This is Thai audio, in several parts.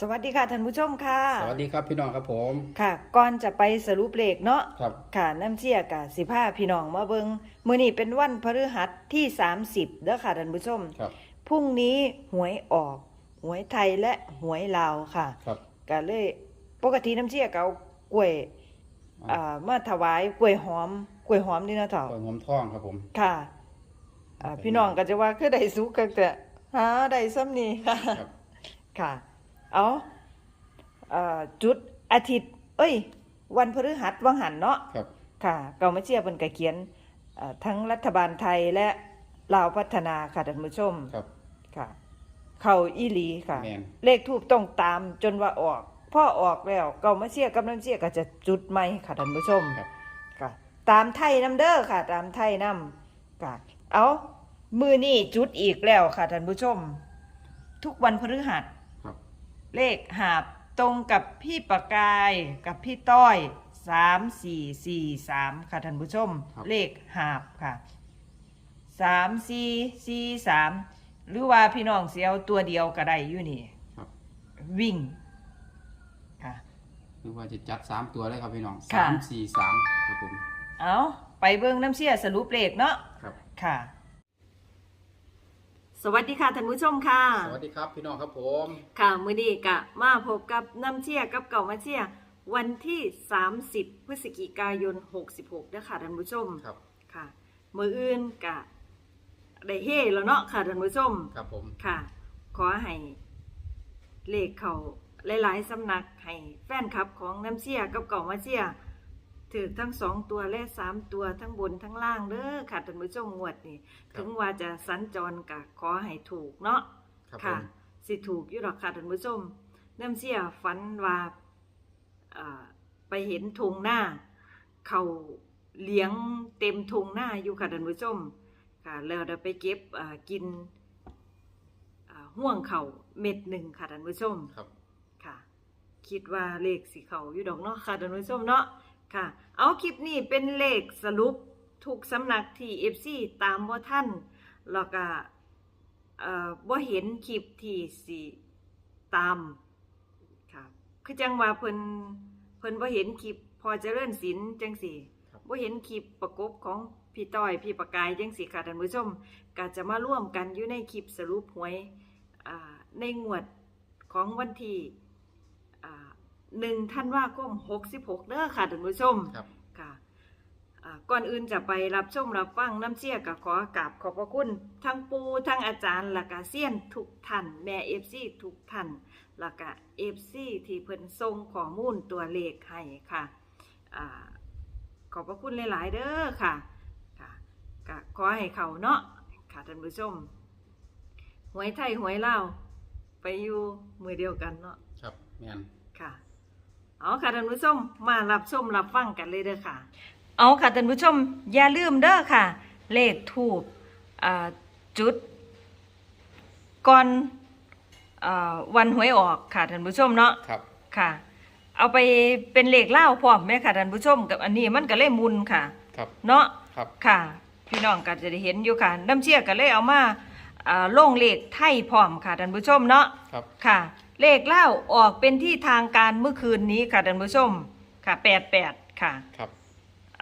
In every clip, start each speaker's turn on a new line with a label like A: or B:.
A: สวัสดีค่ะท่านผู้ชมค่ะ
B: สวัสดีครับพี่น้องครับผม
A: ค่ะ ก่อนจะไปสรุปเลขเนาะ
B: ครับ
A: ค่ะน้ำเชี่ยกะสิผ้าพี่น้องมาเบิงมื้อนี้เป็นวันพฤหัสที่ 30เด้อค่ะท่านผู้ชม
B: ครับ
A: พรุ่งนี้หวยออกหวยไทยและหวยลาวค่ะ
B: ครับ
A: ก็เลยปกติน้ำเชี่ยก็เอากล้วย
B: อ่า
A: อ่ามาถวายกล้วยหอมกล้วยหอมนี่นะเถ่า
B: กล้วยหอมทองครับผม
A: ค่ะอ่าพี่น้องก็จะว่าคือได้สุกกันแต่หาได้ซ้ำนี่ค่ะ
B: ครับ
A: ค่ะ เอาเอ่อจุดอาทิตย์ เอ้ย วันพฤหัสวังหันเนาะ
B: ครับ
A: ค่ะเกามาเชียร์เพิ่นก็เขียนเอ่อทั้งรัฐบาลไทยและลาวพัฒนาค่ะท่านผู้ชม
B: ครับ
A: ค่ะ เข้าอีหลีค่ะ
B: แม่น
A: เลขทูปต้องตามจนว่าออกพ่อออกแล้วเกามาเชียร์กำลังเชียร์ก็จะจุดใหม่ค่ะท่านผู้ชม
B: ครับ
A: ค่ะตามไทยนํเด้อค่ะ ตามไทยนํค่ะเอามือนี่จุดอีกแล้วค่ะท่านผู้ชม ทุกวันพฤหัส
B: ครับ
A: เลขหาบตรงกับพี่ประกายกับพี่ต้อยสามสี่สี่สามค่ะท่านผู้ชมเลขหาบค่ะสามสี่สี่สามหรือว่าพี่น้องเสียวตัวเดียวก็ได้อยู่นี่
B: ครับ
A: วิ่งค่ะ
B: หรือว่าจะจัดสามตัวเลยครับพี่น้อง
A: ค่ะ
B: สามสี่สามครับผม
A: เอาไปเบิ่งน้ำเชี่ยสรุปเลขเนาะ
B: ครับ
A: ค่ะ สวัสดีค่ะท่านผู้ชมค่ะ
B: สวัสดีครับพี่น้องครับผม
A: ค่ะมือดีกะมาพบกับน้ำเชี่ยกับเก่ามาเชี่ยวันที่ 30 พฤศจิกายน 66นะคะท่านผู้ชม
B: ครับ
A: ค่ะ มืออื่นกะได้เฮ่แล้วเนาะค่ะท่านผู้ชม
B: ครับผม
A: ค่ะ ขอให้เลขเขาหลาย ๆสำนักให้แฟนคลับของน้ำเชี่ยกับเก่ามาเชี่ย ถือทั้งสองตัวและสามตัวทั้งบนทั้งล่างเด้อค่ะท่านผู้ชมงวดนี่ถึงว่าจะสัญจรกะขอให้ถูกเนาะ
B: ครับผ
A: ค่ะ
B: ม
A: สิถูกอยู่หรอกค่ะท่านผู้ชมน้ำเสียฝันว่าอ่าไปเห็นทงหน้า เขาเลี้ยงเต็มทงหน้าอยู่ค่ะท่านผู้ชมค่ะแล้วเดี๋ยวไปเก็บอ่ากินอ่าห่วงเขาเม็ดหนึ่งค่ะท่านผู้ชม
B: ครับ
A: ค่ะ คิดว่าเลขสีเขาอยู่ดอกเนาะค่ะท่านผู้ชมเนาะค่ะ เอาคลิปนี้เป็นเลขสรุปทุกสำนักที่ FC ตามว่าท่านแล้วก็เอ่อบ่เห็นคลิปที่สิตามค่ะคือจังว่าเพิ่นเพิ่นบ่เห็นคลิปพอเจริญศิลป์จังสี่
B: ครับ
A: บ่เห็นคลิปประกบของพี่ต้อยพี่ประกายจังสี่ค่ะท่านผู้ชมก็จะมาร่วมกันอยู่ในคลิปสรุปหวยอ่าในงวดของวันที่อ่า หนึ่งท่านว่าคมหกสิบหกเด้อค่ะท่านผู้ชม
B: ครับ
A: ค่ะอ่าก่อนอื่นจะไปรับชมรับฟังน้ำเชี่ยกับขอกราบขอบพระคุณทั้งปูทั้งอาจารย์และกาเซียนทุกท่านแม่เอฟซีทุกท่านและกะเอฟซีที่เพิ่นส่งข้อมูลตัวเลขให้ค่ะอ่าขอบพระคุณหลาย ๆ เด้อค่ะค่ะกะขอให้เขาเนาะค่ะท่านผู้ชมหวยไทยหวยลาวไปอยู่มือเดียวกันเนาะ
B: ครับแม่น
A: ค่ะ เอาค่ะท่านผู้ชมมารับชมรับฟังกันเลยเด้อค่ะ เอาค่ะท่านผู้ชม อย่าลืมเด้อค่ะ เลขถูกจุดก่อนอาวันหวยออกค่ะท่านผู้ชมเนาะ
B: ครับ
A: ค่ะ เอาไปเป็นเลขเล่าพร้อมไหมค่ะท่านผู้ชมกับอันนี้มันก็เลยมุนค่ะ
B: ครับ
A: เนาะ
B: ครับ
A: ค่ะ พี่น้องก็จะได้เห็นอยู่ค่ะ น้ำเชี่ยก็เลยเอามาอ่าลงเลขไทยพร้อมค่ะท่านผู้ชมเนาะ
B: ครับ
A: ค่ะ เลขเล่าออกเป็นที่ทางการเมื่อคืนนี้ค่ะท่านผู้ชมค่ะแปดแปดค่ะ
B: ครับ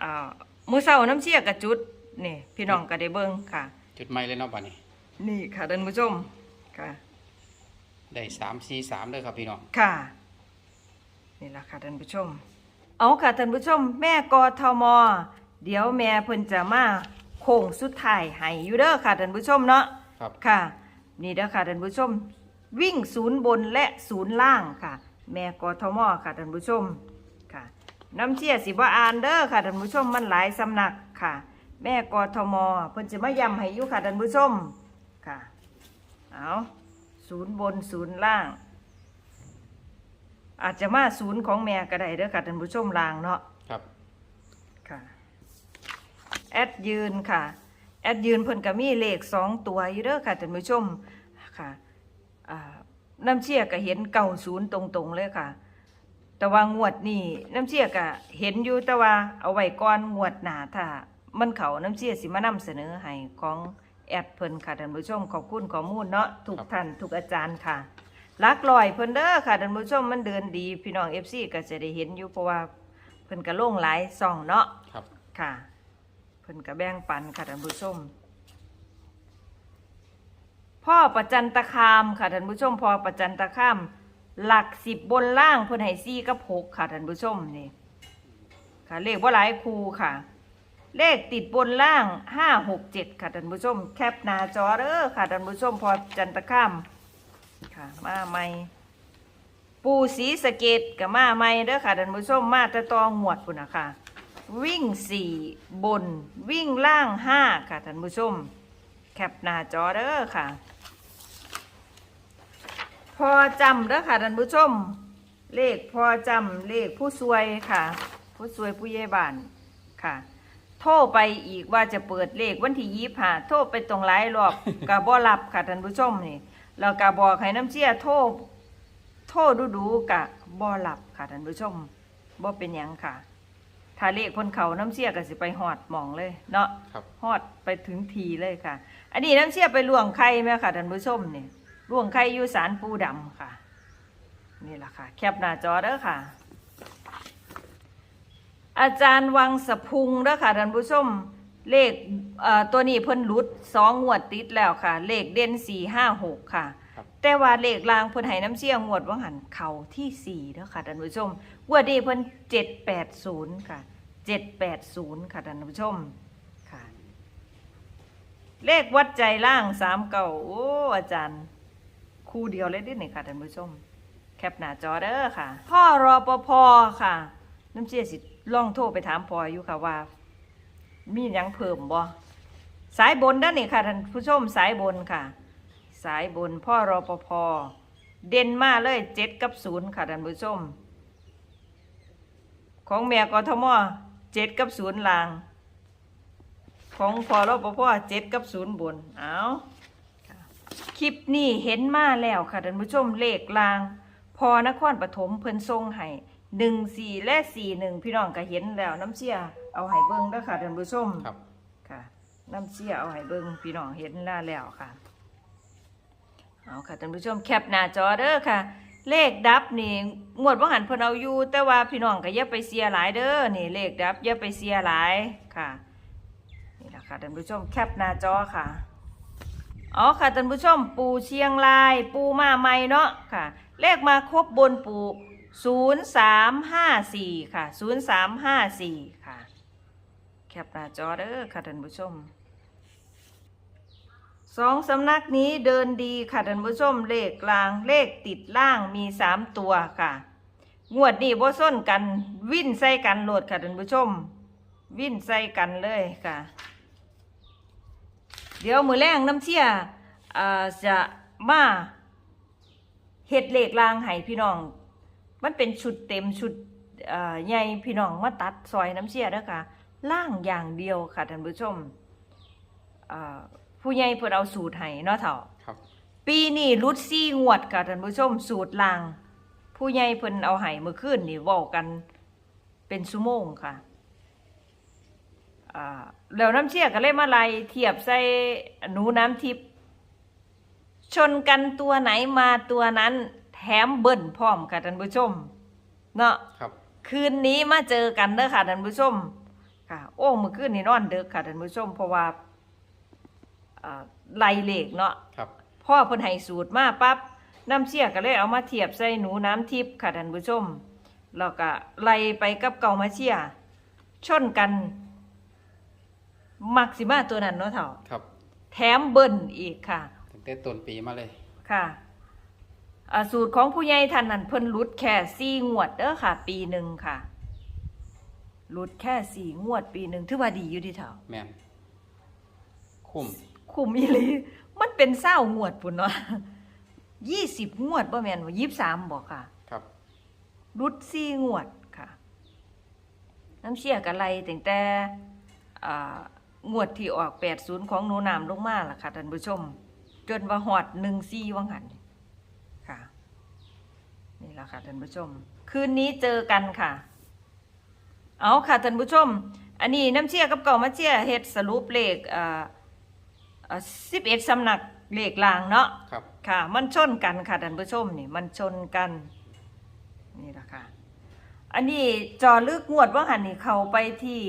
A: อ่ามือเศร้าน้ำเชี่ยกับจุดนี่พี่น้องก็ได้เบิ้งค่ะ
B: จุดไม้เลยเนาะบัดนี้
A: นี่ค่ะท่านผู้ชมค่ะ
B: ได้สามสี่สามเลยครับพี่น้อง
A: ค่ะ นี่แหละค่ะท่านผู้ชม เอาค่ะท่านผู้ชม แม่กทมเดี๋ยวแม่เพิ่นจะมาโค้งสุดท้ายให้อยู่เด้อค่ะท่านผู้ชมเนาะ
B: ครับ
A: ค่ะ นี่เด้อค่ะท่านผู้ชม วิ่งศูนย์บนและศูนย์ล่างค่ะ แม่กทมค่ะท่านผู้ชมค่ะน้ำเชี่ยสิบ่อ่านเด้อค่ะท่านผู้ชมมันหลายสำนักค่ะ แม่กทมเพิ่นจะมาย้ำให้อยู่ค่ะท่านผู้ชมค่ะเอาศูนย์บนศูนย์ล่าง อาจจะมาศูนย์ของแม่ก็ได้เด้อค่ะท่านผู้ชมล่างเนาะ
B: ครับ
A: ค่ะแอดยืนค่ะ แอดยืนเพิ่นก็มีเลขสองตัวอยู่เด้อค่ะท่านผู้ชมค่ะอ่า น้ำเชี่ยก็เห็นเก่าศูนย์ตรงๆเลยค่ะ แต่ว่างวดนี้น้ำเชี่ยก็เห็นอยู่แต่ว่าเอาไว้ก่อนงวดหน้าถ้ามันเขาน้ำเชี่ยสิมานำเสนอให้ของแอดเพิ่นค่ะท่านผู้ชมขอบคุณข้อมูลเนาะทุกท่านทุกอาจารย์ค่ะหลักลอยเพิ่นเด้อค่ะท่านผู้ชมมันเดินดี พี่น้อง FC ก็จะได้เห็นอยู่เพราะว่าเพิ่นก็ลงหลายซ่องเนาะ
B: ครับ
A: ค่ะเพิ่นก็แบ่งปันค่ะท่านผู้ชม พ่อประจันตคามค่ะท่านผู้ชมพ่อประจันตคาม หลักสิบบนล่างเพิ่นให้ซี่กับหกค่ะท่านผู้ชมนี่ค่ะเลขว่าหลายคูค่ะ เลขติดบนล่างห้าหกเจ็ดค่ะท่านผู้ชม แคปหน้าจอเด้อค่ะท่านผู้ชมพอจันตคามค่ะมาใหม่ปูสีสะเกตกับมาใหม่เด้อค่ะท่านผู้ชมมาตะตองหวดพุ่นนะค่ะวิ่งสี่บนวิ่งล่างห้าค่ะท่านผู้ชม แคปหน้าจอเด้อค่ะ พอจำเด้อค่ะท่านผู้ชม เลขพอจำเลขผู้ซวยค่ะ ผู้ซวยผู้เย่บานค่ะ โทรไปอีกว่าจะเปิดเลขวันที่ยี่ห้าโทรไปตรงหลายรอบก็บ่รับค่ะท่านผู้ชมนี่แล้วก็บอกให้น้ำเชี่ยโทรโทรดูดูๆกะบ่รับค่ะท่านผู้ชมบ่เป็นหยังค่ะ ถ้าเลขคนเขาน้ำเชี่ยก็สิไปหอดหมองเลย เนาะ
B: ครับ
A: ฮอดไปถึงทีเลยค่ะ อันนี้น้ำเชี่ยไปล่วงไข่ไหมค่ะท่านผู้ชมนี่ ล่วงไข่อยู่สารปูดำค่ะ นี่แหละค่ะ แคปหน้าจอเด้อค่ะ อาจารย์วังสะพุงเด้อค่ะท่านผู้ชมเลขเอ่อตัวนี้เพิ่นหลุดสองงวดติดแล้วค่ะ เลขเด่นสี่ห้าหกค่ะ
B: ครับ
A: แต่ว่าเลขลางเพิ่นให้น้ำเชี่ยงวดว่าหันเข่าที่สี่เด้อค่ะท่านผู้ชมงวดนี้เพิ่นเจ็ดแปดศูนย์ค่ะเจ็ดแปดศูนย์ค่ะท่านผู้ชมค่ะ เลขวัดใจล่างสามเก่าโอ้อาจารย์ คู่เดียวเลยเดิหนึ่งค่ะท่านผู้ชม แคปหน้าจอเด้อค่ะ พ่อรอปภค่ะ น้ำเชี่ยสิลองโทรไปถามพออยู่ค่ะว่า มีหยังเพิ่มบ่สายบนด้านนี้ค่ะท่านผู้ชมสายบนค่ะ สายบนพ่อรอปภเด่นมาเลยเจ็ดกับศูนย์ค่ะท่านผู้ชม ของแม่กทมเจ็ดกับศูนย์ลาง ของพอรอปภเจ็ดกับศูนย์บน เอา ค่ะคลิปนี้เห็นมาแล้วค่ะท่านผู้ชมเลขลาง พอนครปฐมเพิ่นทรงให้หนึ่งสี่และสี่หนึ่งพี่น้องก็เห็นแล้วน้ำเชี่ยเอาให้เบิ้งเด้อค่ะท่านผู้ชม
B: ครับ
A: ค่ะ น้ำเชี่ยเอาให้เบิ้งพี่น้องเห็นแล้วแล้วค่ะ เอาค่ะท่านผู้ชมแคปหน้าจอเด้อค่ะ เลขดับนี่งวดว่าหันเพิ่นเอาอยู่แต่ว่าพี่น้องก็อย่าไปเสียหลายเด้อนี่เลขดับอย่าไปเสียหลายค่ะนี่แหละค่ะท่านผู้ชมแคปหน้าจอค่ะ อ๋อค่ะท่านผู้ชมปูเชียงราย ปูมาใหม่เนาะค่ะ เลขมาครบบนปูศูนย์สามห้าสี่ค่ะศูนย์สามห้าสี่ค่ะ แคปหน้าจอเด้อค่ะท่านผู้ชมสองสำนักนี้เดินดีค่ะท่านผู้ชมเลขกลางเลขติดล่างมีสามตัวค่ะ งวดนี้บ่ส้นกันวิ่นใส่กันโหลดค่ะท่านผู้ชม วิ่นใส่กันเลยค่ะ เดี๋ยวมือแรงน้ำเชี่ยเอ่อจะมาเฮ็ดเลขลางให้พี่น้อง มันเป็นชุดเต็มชุดเอ่อใหญ่พี่น้องมาตัดซอยน้ำเชี่ยเด้อค่ะล่างอย่างเดียวค่ะท่านผู้ชมเอ่อผู้ใหญ่เพิ่นเอาสูตรให้เนาะเฒ่า
B: ครับ
A: ปีนี้รุดซี่งวดค่ะท่านผู้ชมสูตรลาง ผู้ใหญ่เพิ่นเอาให้เมื่อคืนนี่เว้ากันเป็นชั่วโมงค่ะอ่า แล้วน้ำเชี่ยก็เลยมาไล่เทียบใส่หนูน้ำทิพย์ชนกันตัวไหนมาตัวนั้น แถมเบิ่นพร้อมค่ะท่านผู้ชม เนาะ
B: ครับ
A: คืนนี้มาเจอกันเด้อค่ะท่านผู้ชม ค่ะ โอ้เมื่อคืนนี้นอนเด็กค่ะท่านผู้ชม เพราะว่าอ่าไล่เลขเนาะ
B: ครับ
A: พ่อเพิ่นให้สูตรมาปั๊บน้ำเชี่ยก็เลยเอามาเทียบใส่หนูน้ำทิพย์ค่ะท่านผู้ชมแล้วก็ไล่ไปกับเก่ามาเชี่ยชนกัน มักสิมาตัวนั้นเนาะเถ่า
B: ครับ
A: แถมเบิ้ลอีกค่ะ
B: ตั้งแต่ต้นปีมาเลย
A: ค่ะอ่าสูตรของผู้ใหญ่ท่านนั้นเพิ่นหลุดแค่สี่งวดเด้อค่ะ ปีหนึ่งค่ะหลุดแค่สี่งวดปีหนึ่งถือว่าดีอยู่ดีเถ่า
B: แมนคุ้ม
A: คุ้มอีหลีมันเป็นเศร้างวดปุ่นเนาะยี่สิบงวดบ่แม่นว่ายี่สามบอกค่ะ
B: ครับ
A: รุดสี่งวดค่ะ น้ำเชี่ยกันไรตั้งแต่อ่า งวดที่ออกแปดศูนย์ของหนูนามลงมาล่ะค่ะท่านผู้ชม จนว่าหอดหนึ่งซี่วังหันค่ะ นี่แหละค่ะท่านผู้ชม คืนนี้เจอกันค่ะ เอาค่ะท่านผู้ชม อันนี้น้ำเชี่ยกับเก่ามาเชี่ยเฮ็ดสรุปเลขอ่าสิบเอ็ดสำนักเลขลางเนาะ
B: ครับ
A: ค่ะ มันชนกันค่ะท่านผู้ชมนี่ มันชนกัน นี่แหละค่ะ อันนี้จอลึกงวดว่าหันนี่เข้าไปที่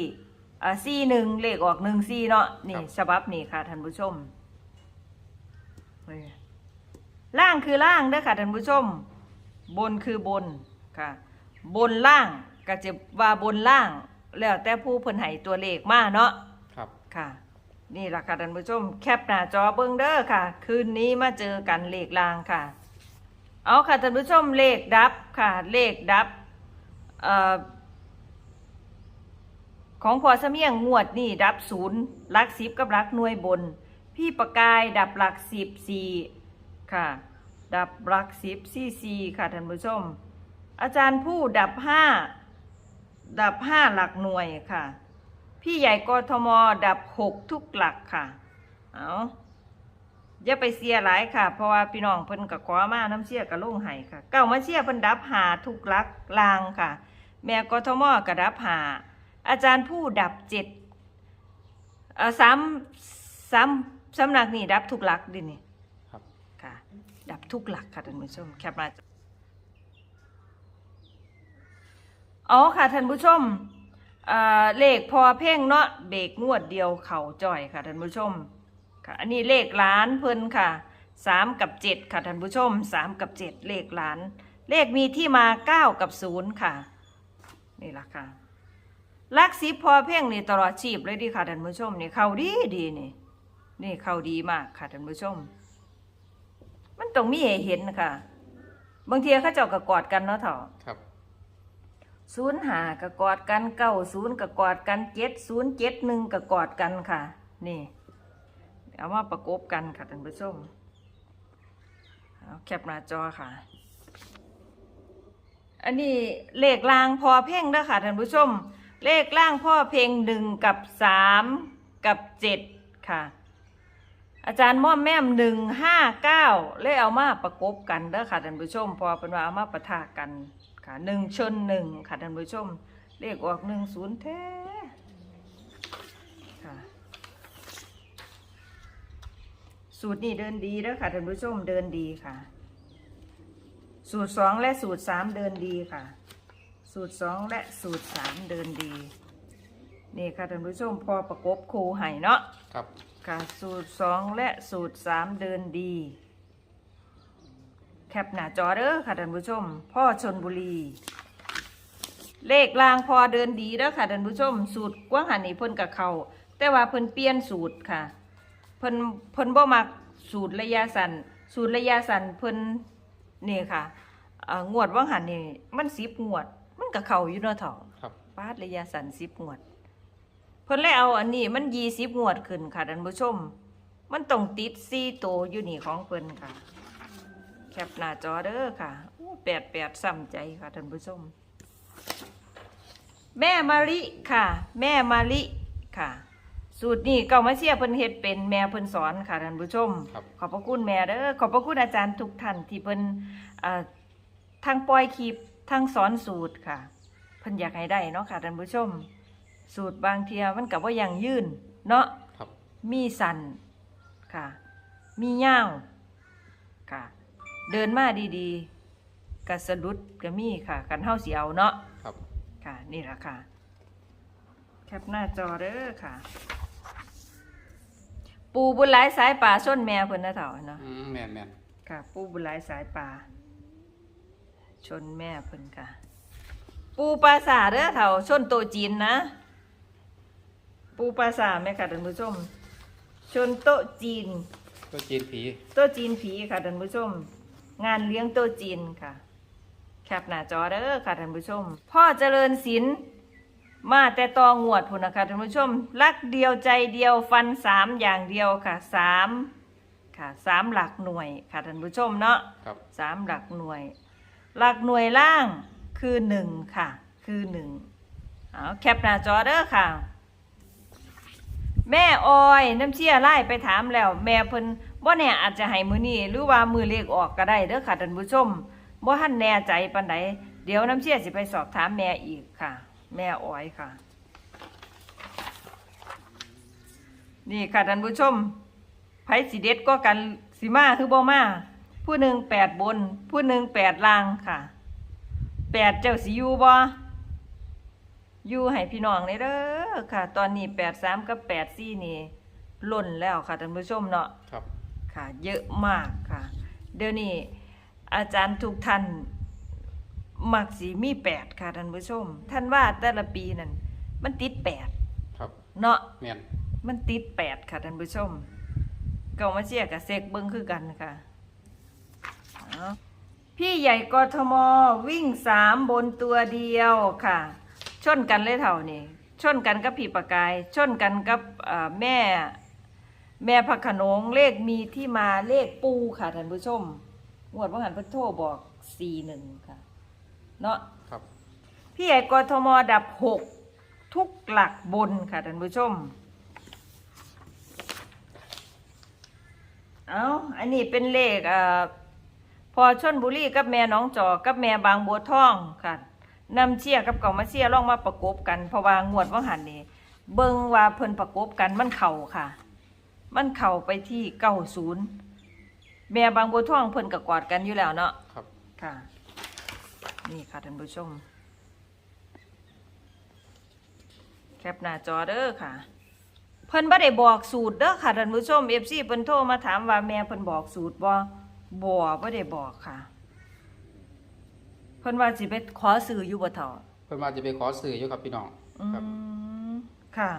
A: อ่าซีหนึ่งเลขออกหนึ่งซีเนาะนี่ฉบับนี้ค่ะท่านผู้ชมนี่ล่างคือล่างเด้อค่ะท่านผู้ชม บนคือบนค่ะ บนล่างก็จะว่าบนล่าง แล้วแต่ผู้เพิ่นให้ตัวเลขมาเนาะ
B: ครับ
A: ค่ะ นี่ล่ะค่ะท่านผู้ชม แคปหน้าจอเบิ้งเด้อค่ะ คืนนี้มาเจอกันเลขลางค่ะ เอาค่ะท่านผู้ชมเลขดับค่ะ เลขดับเอ่อ ของพอเสมียงงวดนี่ดับศูนย์ลักสิบกับลักหน่วยบน พี่ประกายดับหลักสิบสี่ค่ะ ดับหลักสิบสี่สี่ค่ะท่านผู้ชม อาจารย์ผู้ดับห้าดับห้าหลักหน่วยค่ะ พี่ใหญ่กทมดับหกทุกหลักค่ะ เอาอย่าไปเสียหลายค่ะ เพราะว่าพี่น้องเพิ่นกับขอมาน้ำเสียกับลงไห้ค่ะ เก้ามาเสียเพิ่นดับหาทุกหลักลางค่ะ แม่กทมก็ดับหา อาจารย์ผู้ดับเจ็ดเอ่อสามสามสำนักนี่ดับทุกหลักดินี่
B: ครับ
A: ค่ะ ดับทุกหลักค่ะท่านผู้ชมแคปมาอ๋อค่ะท่านผู้ชมเอ่อเลขพอเพ่งเนาะเบรกงวดเดียวเข่าจ่อยค่ะท่านผู้ชมค่ะอันนี้เลขล้านเพิ่นค่ะสามกับเจ็ดค่ะท่านผู้ชมสามกับเจ็ดเลขล้าน เลขมีที่มาเก้ากับศูนย์ค่ะ นี่ล่ะค่ะ ลักสิบพอเพ่งนี่ตลอดชีพเลยดีค่ะท่านผู้ชมนี่เข้าดีดีนี่ นี่เข้าดีมากค่ะท่านผู้ชม มันต้องมีให้เห็นค่ะ บางทีเขาเจ้าก็กอดกันเนาะเถอะ
B: ครับ
A: ศูนย์หาก็กอดกันเก้าศูนย์ก็กอดกันเจ็ดศูนย์เจ็ดหนึ่งก็กอดกันค่ะ นี่เอามาประกบกันค่ะท่านผู้ชมเอาแคปหน้าจอค่ะ อันนี้เลขล่างพอเพ่งเด้อค่ะท่านผู้ชม เลขล่างพ่อเพ่งหนึ่งกับสามกับเจ็ดค่ะ อาจารย์ม่อมแม่มหนึ่งห้าเก้าเลยเอามาประกบกันเด้อค่ะท่านผู้ชม พอเป็นว่าเอามาประทะกันค่ะหนึ่งชนหนึ่งค่ะท่านผู้ชม เลขออกหนึ่งศูนย์แท้ค่ะสูตรนี้เดินดีเด้อค่ะท่านผู้ชมเดินดีค่ะ สูตรสองและสูตรสามเดินดีค่ะ สูตรสองและสูตรสามเดินดี นี่ค่ะท่านผู้ชมพอประกบคูให้เนาะ
B: ครับ
A: ค่ะสูตรสองและสูตรสามเดินดี แคปหน้าจอเด้อค่ะท่านผู้ชม พ่อชนบุรี เลขรางพอเดินดีเด้อค่ะท่านผู้ชม สูตรกว้างหันนี่เพิ่นกับเขาแต่ว่าเพิ่นเปลี่ยนสูตรค่ะ เพิ่นเพิ่นบ่มักสูตรระยะสั้นสูตรระยะสั้นเพิ่นนี่ค่ะเอ่องวดว่างหันนี่มันสิบงวด มันกับเขาอยู่เนาะเถาะ
B: ครับ
A: ปาดระยะสั้นสิบงวด เพิ่นเลยเอาอันนี้มันยี่สิบงวดขึ้นค่ะท่านผู้ชม มันต้องติดสี่โตวอยู่นี่ของเพิ่นค่ะ แคปหน้าจอเด้อค่ะอู้แปดแปดซ้ำใจค่ะท่านผู้ชม แม่มาริค่ะ แม่มาริค่ะ สูตรนี้เก่ามาเชียเพิ่นเฮ็ดเป็นแม่เพิ่นสอนค่ะท่านผู้ชม
B: ครับ
A: ขอบพระคุณแม่เด้อขอบพระคุณอาจารย์ทุกท่านที่เพิ่นอ่าทั้งปล่อยคลิป ทั้งสอนสูตรค่ะเพิ่นอยากให้ได้เนาะค่ะท่านผู้ชม สูตรบางเทียมันกับว่ายังยืนเนาะ
B: ครับ
A: มีสันค่ะ มีย่าวค่ะ เดินมาดีๆกระสะดุดก็มีค่ะ กันเฮาสิเอาเนาะ
B: ครับ
A: ค่ะ นี่ละค่ะ แคปหน้าจอเด้อค่ะ ปูบุญหลายสายป่าส้นแม่เพิ่นนะเถ่าเนาะ
B: อืมแม่นแม่น
A: ค่ะ ปูบุญหลายสายป่า ชนแม่เพิ่นค่ะ ปูปลาสาเด้อเถ่าชนโตะจีนนะ ปูปลาสาแม่ค่ะท่านผู้ชม ชนโต๊ะจีน
B: ตัวจีนผี
A: โต๊ะจีนผีค่ะท่านผู้ชม งานเลี้ยงโต๊ะจีนค่ะ แคปหน้าจอเด้อค่ะท่านผู้ชม พ่อเจริญศิลป์มาแต่ตองวดพุ่นนะคะท่านผู้ชม รักเดียวใจเดียวฟันสามอย่างเดียวค่ะสามค่ะสามหลักหน่วยค่ะท่านผู้ชมเนาะ
B: ครับ
A: สามหลักหน่วย หลักหน่วยล่างคือหนึ่งค่ะ คือหนึ่งเอาแคปหน้าจอเด้อค่ะ แม่ออยน้ำเชี่ยไล่ไปถามแล้ว แม่เพิ่นบ่แน่อาจจะให้มือนี้หรือว่ามือเลขออกก็ได้เด้อค่ะท่านผู้ชมบ่ทันแน่ใจปานใดเดี๋ยวน้ำเชี่ยสิไปสอบถามแม่อีกค่ะ แม่ออยค่ะ นี่ค่ะท่านผู้ชมไผสิเด็ดก็กันสิมาคือบ่มา ผู้หนึ่งแปดบน ผู้หนึ่งแปดล่างค่ะแปดเจ้าสิอยู่บ่อยู่ให้พี่น้องเลยเด้อค่ะ ตอนนี้แปดสามกับแปดสี่นี่ล่นแล้วค่ะท่านผู้ชมเนาะ
B: ครับ
A: ค่ะ เยอะมากค่ะ เดี๋ยวนี้อาจารย์ทุกท่านมักสีมีแปดค่ะท่านผู้ชม ท่านว่าแต่ละปีนั่นมันติดแปด
B: ครับ
A: เนาะ
B: แม่น
A: มันติดแปดค่ะท่านผู้ชมเก่ามาเชียร์กับเซกเบิ้งคือกันค่ะเอา พี่ใหญ่กทมวิ่งสามบนตัวเดียวค่ะ ชนกันเลยเท่านี้ชนกันกับพี่ประกาย ชนกันกับเอ่อแม่ แม่พักขนงเลขมีที่มาเลขปูค่ะท่านผู้ชมงวดว่าหันเพิ่นโทรบอกสี่หนึ่งค่ะ เนาะ
B: ครับ
A: พี่ใหญ่กทมดับหกทุกหลักบนค่ะท่านผู้ชม เอาอันนี้เป็นเลขเอ่อ พอชนบุรีกับแม่หน้องจอกกับแม่บางบัวทองค่ะนำเชียร์กับเก่ามาเชียร์ลองมาประกบกันเพราะว่างวดว่าหันนี่เบิ่งว่าเพิ่นประกบกันมันเข่าค่ะ มันเข่าไปที่เก้าศูนย์แม่บางบัวทองเพิ่นก็กอดกันอยู่แล้วเนาะ
B: ครับ
A: ค่ะ นี่ค่ะท่านผู้ชม แคปหน้าจอเด้อค่ะ เพิ่นบ่ได้บอกสูตรเด้อค่ะท่านผู้ชม FC เพิ่นโทรมาถามว่าแม่เพิ่นบอกสูตรบ่ บ่บ่ได้บอกค่ะ เพิ่นว่าสิไปขอซื้ออยู่บ่เท่า
B: เพิ่นว่าจะไปขอสื่ออยู่ครับพี่น้อง
A: อื
B: ครับ
A: มค่ะ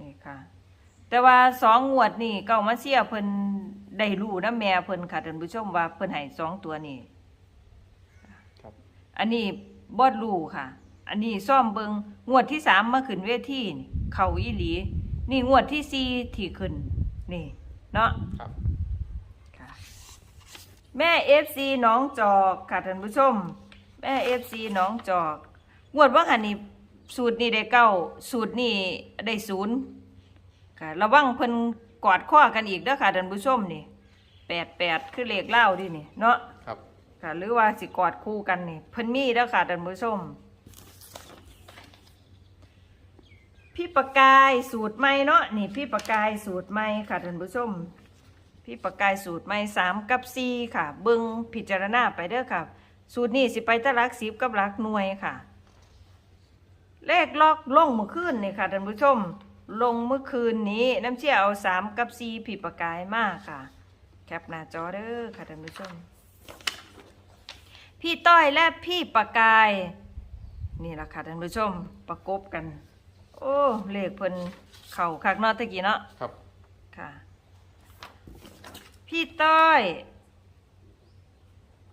A: นี่ค่ะ แต่ว่าสองงวดนี่เก้ามาเสียเพิ่นได้รู้นะแม่เพิ่นค่ะท่านผู้ชมว่าเพิ่นให้สองตัวนี่
B: ครับ
A: อันนี้บอดรู้ค่ะ อันนี้ซ่อมเบิงงวดที่สามมาขึ้นเวทีนี่เข่าอีหลี นี่งวดที่สี่ที่ขึ้น นี่ เนาะ
B: ครับ
A: ค่ะ แม่เอฟซีน้องจอกค่ะท่านผู้ชม แม่เอฟซีน้องจอกงวดว่าหันนี่สูตรนี่ได้เก้าสูตรนี่ได้ศูนย์ค่ะระวังเพิ่นกอดข้อกันอีกเด้อค่ะท่านผู้ชมนี่แปดแปดคือเลขเล่าดินี่เนาะ
B: ครับ
A: ค่ะหรือว่าสิกอดคู่กันนี่เพิ่นมีแล้วค่ะท่านผู้ชม พี่ประกายสูตรใหม่เนาะนี่พี่ประกายสูตรใหม่ค่ะท่านผู้ชม พี่ประกายสูตรใหม่สามกับสี่ค่ะ เบิงพิจารณาไปเด้อค่ะ สูตรนี้สิไปแตะลักสิบกับลักหน่วยค่ะ เลขล็อกลงเมื่อคืนนี่ค่ะท่านผู้ชม ลงเมื่อคืนนี้น้ำเชี่ยเอาสามกับสี่พี่ประกายมากค่ะ แคปหน้าจอเด้อค่ะท่านผู้ชม พี่ต้อยและพี่ประกาย นี่แหละค่ะท่านผู้ชมประกบกัน โอ้เลขเพิ่นเข่าคักเนาะตะกี้เนาะ
B: ครับ
A: ค่ะ พี่ต้อย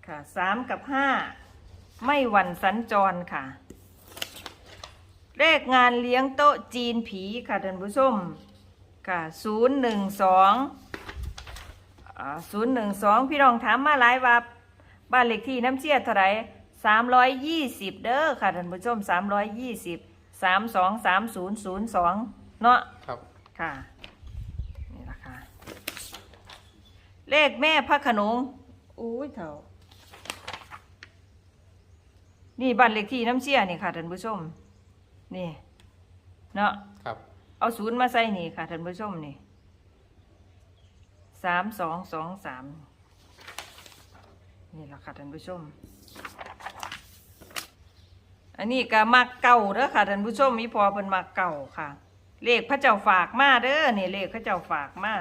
A: ค่ะสามกับห้าไม่หวั่นสัญจรค่ะ เลขงานเลี้ยงโต๊ะจีนผีค่ะท่านผู้ชมค่ะศูนย์หนึ่งสองศูนย์หนึ่งสองพี่น้องถามมาหลายว่าบ้านเลขที่น้ำเชี่ยเท่าไหรสามร้อยยี่สิบเด้อค่ะท่านผู้ชมสามร้อยยี่สิบสามสองสามศูนย์ศูนย์สองเนาะ
B: ครับ
A: ค่ะ นี่ละค่ะ เลขแม่พระโขนงอุ้ยเถ่า นี่บ้านเลขที่น้ำเชี่ยนี่ค่ะท่านผู้ชม นี่ เนาะ
B: ครับ
A: เอาศูนย์มาใส่นี่ค่ะท่านผู้ชมนี่สามสองสองสามนี่แหละค่ะท่านผู้ชม อันนี้ก็มักเก่าเด้อค่ะท่านผู้ชมมีพอเป็นมักเก่าค่ะ เลขพระเจ้าฝากมาเด้อนี่เลขพระเจ้าฝากมา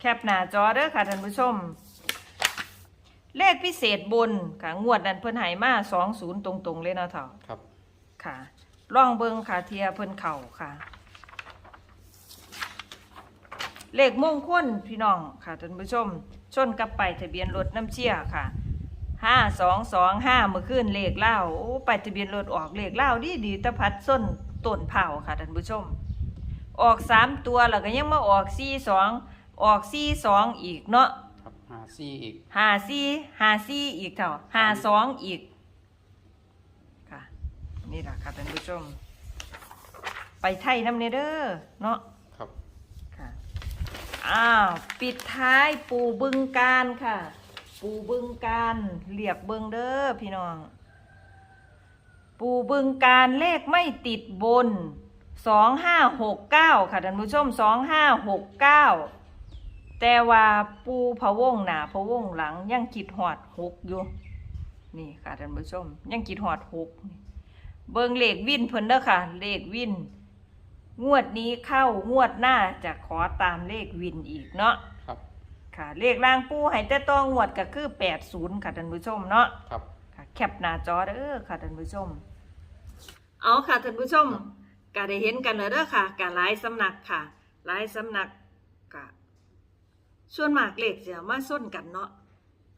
A: แคปหน้าจอเด้อค่ะท่านผู้ชม เลขพิเศษบนค่ะงวดนั้นเพิ่นให้มาสองศูนย์ตรงๆเลยนะเถ่า
B: ครับ
A: ค่ะล่องเบิงค่ะเทียเพิ่นเข่าค่ะ เลขมงคลพี่น้องค่ะท่านผู้ชม ชนกับไปายทะเบียนรถน้ำเชี่ยค่ะห้าสองสองห้าเมื่อคืนเลขเล่าโอ้ไปายทะเบียนรถออกเลขเล่าดีดีๆตะพัดส้นต้นเผาค่ะท่านผู้ชม ออกสามตัวแล้วก็ยังมาออกสี่สอง ออกสี่สองอีกเนาะ
B: ครับหาซี่อีก
A: หาสี่หาสี่อีกเท่าหาสองอีก ค่ะ นี่แหละค่ะท่านผู้ชม ไปไทยน้ำเนเด้อเนาะ
B: ครับ
A: ค่ะอ้าวปิดท้ายปูบึงการค่ะ ปูบึงการเรียกเบิงเด้อพี่น้อง ปูบึงการเลขไม่ติดบนสองห้าหกเก้าค่ะท่านผู้ชมสองห้าหกเก้า แต่ว่าปูพะวงหนาพะวงหลังยังคิดหอดหกอยู่ นี่ค่ะท่านผู้ชม ยังคิดหอดหกนี่เบิงเลขวินเพิ่นเด้อค่ะ เลขวิน งวดนี้เข้างวดหน้าจะขอตามเลขวินอีกเนาะ
B: ครับ
A: ค่ะเลขล่างปูให้แต่ต้องงวดก็คือแปดศูนย์ค่ะท่านผู้ชมเนาะ
B: ครับ
A: ค่ะแคปหน้าจอเด้อค่ะท่านผู้ชม เอาค่ะท่านผู้ชมก็ได้เห็นกันแล้วเด้อค่ะการหลายสำนักค่ะหลายสำนักก็ ส่วนมากเลขจะมาส้นกันเนาะ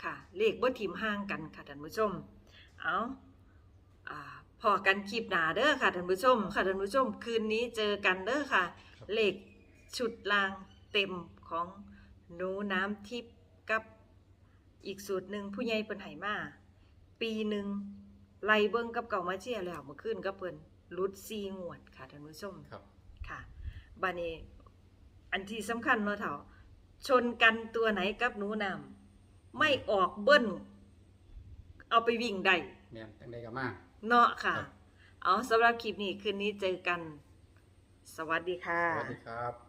A: ค่ะ เลขบ่ทิมห่างกันค่ะท่านผู้ชม เอาอ่าพอกันคลิปหน้าเด้อค่ะท่านผู้ชม ค่ะท่านผู้ชม คืนนี้เจอกันเด้อค่ะ เลขชุดลางเต็มของหนูน้ำทิพย์กับอีกสูตรหนึ่งผู้ใหญ่เปิ้นไหมา ปีหนึ่งไล่เบิ้งกับเก่ามาเชียร์แล้วเมื่อคืนก็เพิ่นรุดซีงวดค่ะท่านผู้ชม
B: ครับ
A: ค่ะบานี้อันที่สำคัญเนาะเถา ชนกันตัวไหนกับหนูนำไม่ออกเบิ้ลเอาไปวิ่งได้
B: แม่นจังไดก็มา
A: เนาะค่ะ
B: ครับ
A: เอาสำหรับคลิปนี้คืนนี้เจอกัน สวัสดีค่ะ
B: สวัสดีครับ